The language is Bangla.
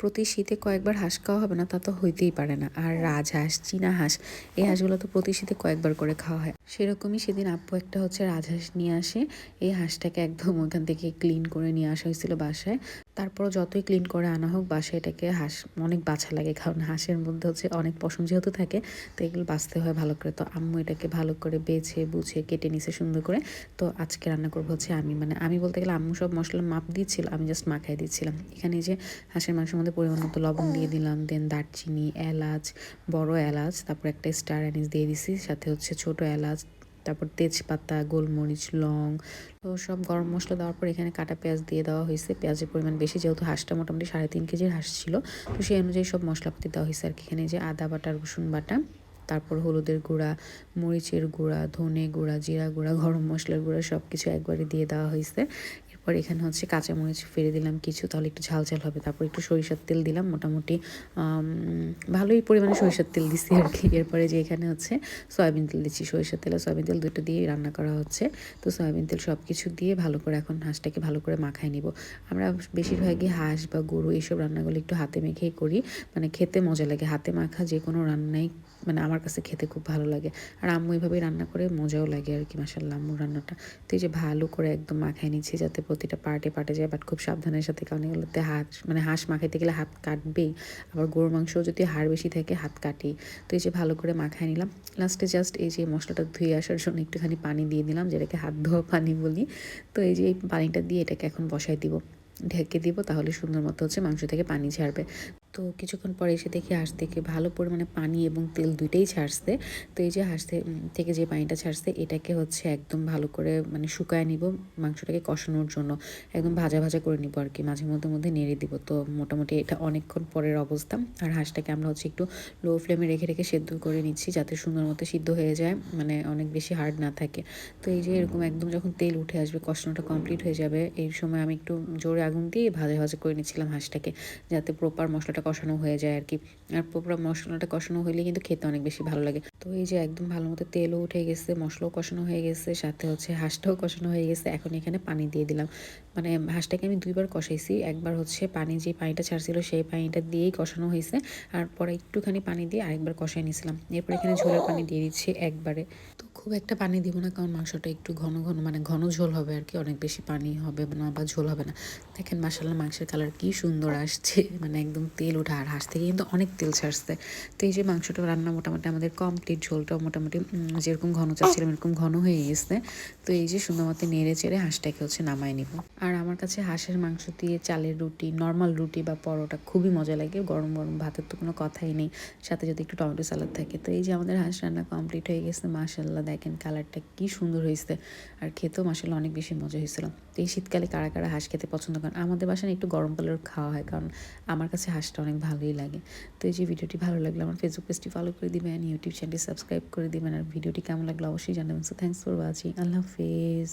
প্রতি শীতে কয়েকবার হাঁস খাওয়া হবে না, তা তো হইতেই পারে না। আর রাজহাঁস চীনা হাঁস, এই হাঁসগুলো তো প্রতি শীতে কয়েকবার করে খাওয়া হয়। সেরকমই সেদিন আপু একটা হচ্ছে রাজহাঁস নিয়ে আসে। এই হাঁসটাকে একদম ওখান থেকে ক্লিন করে নিয়ে আসা হয়েছিল বাসায়। তারপর যতই ক্লিন করে আনা হোক, বাসায় এটাকে হাঁস অনেক বাছা লাগে, কারণ হাঁসের মধ্যে হচ্ছে অনেক পশম যেহেতু থাকে, তো এগুলো বাঁচতে হয় ভালো করে। তো আম্মু এটাকে ভালো করে বেছে, বুঝে, কেটে নিছে সুন্দর করে। তো আজকে রান্না করব হচ্ছে আমি। মানে আমি বলতে গেলে আম্মু সব মশলা মাপ দিচ্ছিল, আমি জাস্ট মাখাই দিচ্ছিলাম। এখানে যে হাঁসের মাংসের মধ্যে পরিমাণ মতো লবণ দিয়ে দিলাম দেন দারচিনি, এলাচ, বড় এলাচ, তারপর একটা স্টার অ্যানিস দিয়ে দিছি, সাথে হচ্ছে ছোট এলাচ, তারপর তেজপাতা, গোলমরিচ, লং, তো সব গরম মশলা দেওয়ার পর এখানে কাটা পেঁয়াজ দিয়ে দেওয়া হয়েছে। পেঁয়াজের পরিমাণ বেশি যেহেতু হাঁসটা মোটামুটি সাড়ে তিন কেজির হাঁস ছিল, তো সেই অনুযায়ী সব মশলাপাতি দেওয়া হয়েছে আর কি। এখানে যে আদা বাটা, রসুন বাটা, তারপর হলুদের গুঁড়া, মরিচের গুঁড়া, ধনে গুঁড়া, জিরা গুঁড়া, গরম মশলার গুঁড়া সব কিছু একবারে দিয়ে দেওয়া হয়েছে। এরপর এখানে হচ্ছে কাঁচামরিচ ফেলে দিলাম কিছু, তাহলে একটু ঝাল ঝাল হবে। তারপর একটু সরিষার তেল দিলাম মোটামুটি ভালোই পরিমাণে সরিষার তেল দিছি আর কি। এরপরে যে এখানে হচ্ছে সয়াবিন তেল দিচ্ছি, সরিষার তেল আর সয়াবিন তেল দুটো দিয়ে রান্না করা হচ্ছে। তো সয়াবিন তেল সব কিছু দিয়ে ভালো করে এখন হাঁসটাকে ভালো করে মাখায় নিব। আমরা বেশিরভাগই হাঁস বা গরু এইসব রান্নাগুলো একটু হাতে মেখেই করি। মানে খেতে মজা লাগে, হাতে মাখা যে কোনো রান্নাই মানে আমার কাছে খেতে খুব ভালো লাগে। আর আম্মু এইভাবেই রান্না করে মজাও লাগে আর কি মাসাল্লাহ আম্মুর রান্নাটা। তো এই যে ভালো করে একদম মাখায় নিচ্ছি যাতে প্রতিটা পার্টে পার্টে যায় বাট খুব সাবধানের সাথে, কারণ এগুলোতে হাঁস মানে হাঁস মাখাইতে গেলে হাত কাটবেই। আবার গরুর মাংস যদি হাড় বেশি থাকে, হাত কাটি। তো এই যে ভালো করে মাখায় নিলাম। লাস্টে জাস্ট এই যে মশলাটা ধুয়ে আসার জন্য একটুখানি পানি দিয়ে দিলাম, যেটাকে হাত ধোয়া পানি বলি। তো এই যে এই পানিটা দিয়ে এটাকে এখন বসাই দিব। ঢেকে দিব, তাহলে সুন্দর মতো হচ্ছে মাংস থেকে পানি ছাড়বে তো কিছুক্ষণ পরে এসে দেখি হাঁস থেকে ভালো পরিমাণে পানি এবং তেল দুইটাই ছাড়ছে তো এই যে হাঁস থেকে যে পানিটা ছাড়ছে এটাকে হচ্ছে একদম ভালো করে মানে শুকায় নিব মাংসটাকে কষানোর জন্য। একদম ভাজা ভাজা করে নিব আর কি মাঝে মধ্যে মধ্যে নেড়ে দিব। তো মোটামুটি এটা অনেকক্ষণ পরের অবস্থা। আর হাঁসটাকে আমরা হচ্ছে একটু লো ফ্লেমে রেখে রেখে সেদ্ধ করে নিচ্ছি যাতে সুন্দর মতো সিদ্ধ হয়ে যায় মানে অনেক বেশি হার্ড না থাকে। তো এই যে এরকম একদম যখন তেল উঠে আসবে, কষানোটা কমপ্লিট হয়ে যাবে, এই সময় আমি একটু জোরে আগুন দিয়ে ভাজা করে নিচ্ছিলাম হাঁসটাকে, যাতে প্রপার মশলাটা কষানো হয়ে যায় আর কি। আর প্রপার মশলাটা কষানো হলে কিন্তু খেতে অনেক বেশি ভালো লাগে। তো এই যে একদম ভালো মতো তেলও উঠে গেছে, মশলাও কষানো হয়ে গেছে, সাথে হচ্ছে হাঁসটাও কষানো হয়ে গেছে। এখন এখানে পানি দিয়ে দিলাম। মানে হাঁসটাকে আমি দুইবার কষাইছি। একবার হচ্ছে পানি যে পানিটা ছাড়ছিল সেই পানিটা দিয়েই কষানো হয়েছে। আর পরে একটুখানি পানি দিয়ে আরেকবার কষাই নিয়েছিলাম এরপর এখানে ঝোলের পানি দিয়ে দিচ্ছি একবারে। তো খুব একটা পানি দিব না কারণ মাংসটা একটু ঘন ঘন মানে ঘন ঝোল হবে আর কি অনেক বেশি পানি হবে না বা ঝোল হবে না। দেখেন মাসাল্লাহ মাংসের কালার কি সুন্দর আসছে মানে একদম তেল ওঠা আর হাঁস থেকে কিন্তু অনেক তেল ছাড়ছে। তো এই যে মাংসটা রান্না মোটামুটি আমাদের কমপ্লিট ঝোলটাও মোটামুটি যেরকম ঘন চাচ্ছিলাম এরকম ঘন হয়ে গেছে। তো এই যে সুন্দর মতো নেড়ে চেড়ে হাঁসটাকে হচ্ছে নামায় নিব। আর আমার কাছে হাঁসের মাংস দিয়ে চালের রুটি নর্মাল রুটি বা পরোটা খুবই মজা লাগে গরম গরম ভাতের তো কোনো কথাই নেই। সাথে যদি একটু টমেটো সালাদ থাকে। তো এই যে আমাদের হাঁস রান্না কমপ্লিট হয়ে গেছে মাসাল্লাহ দেখেন কালারটা কি সুন্দর হয়েছে। আর খেতেও মাসাল্লাহ অনেক বেশি মজা হয়েছিল। তো এই শীতকালে কারা কারা হাঁস খেতে পছন্দ করেন? আমাদের বাসায় একটু গরম কালের খাওয়া হয়, কারণ আমার কাছে হাঁসটা অনেক ভালোই লাগে। তো এই যে ভিডিওটি ভালো লাগল আমার ফেসবুক পেজটি ফলো করে দিবেন ইউটিউব চ্যানেলটি সাবস্ক্রাইব করে দিবেন। আর ভিডিওটি কেমন লাগল অবশ্যই জানাবেন। সো থ্যাংকস ফর ওয়াচিং আল্লাহ হাফেজ।